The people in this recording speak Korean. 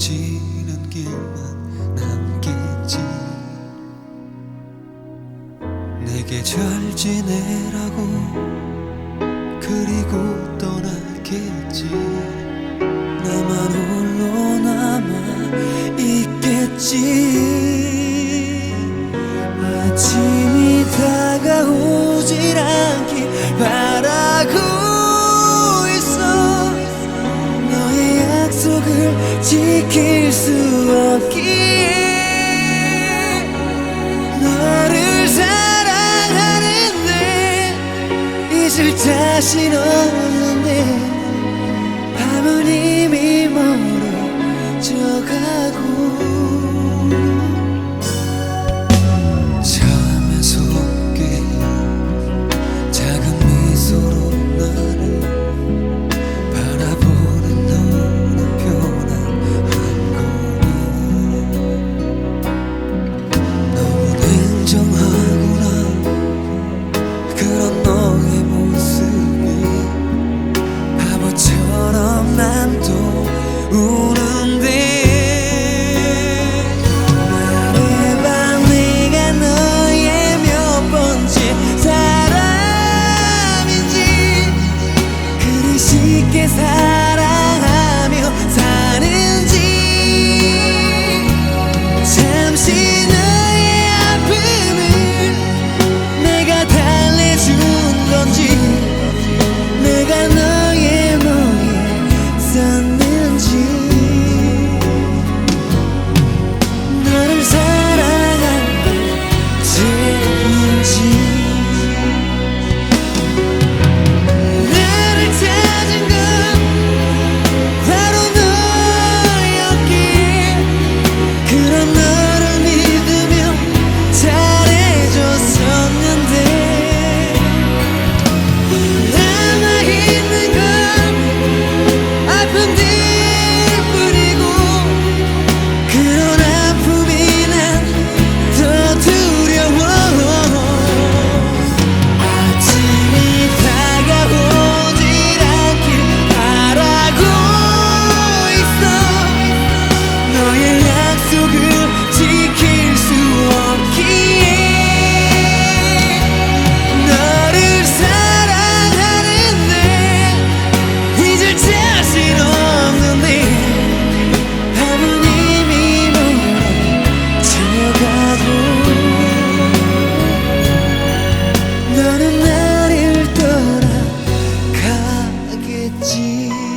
헤어지는 길만 남겠지. 내게 잘 지내라고 그리고 떠나겠지 지킬 수 없기에 너를 사랑하는데 잊을 자신 밤은 me.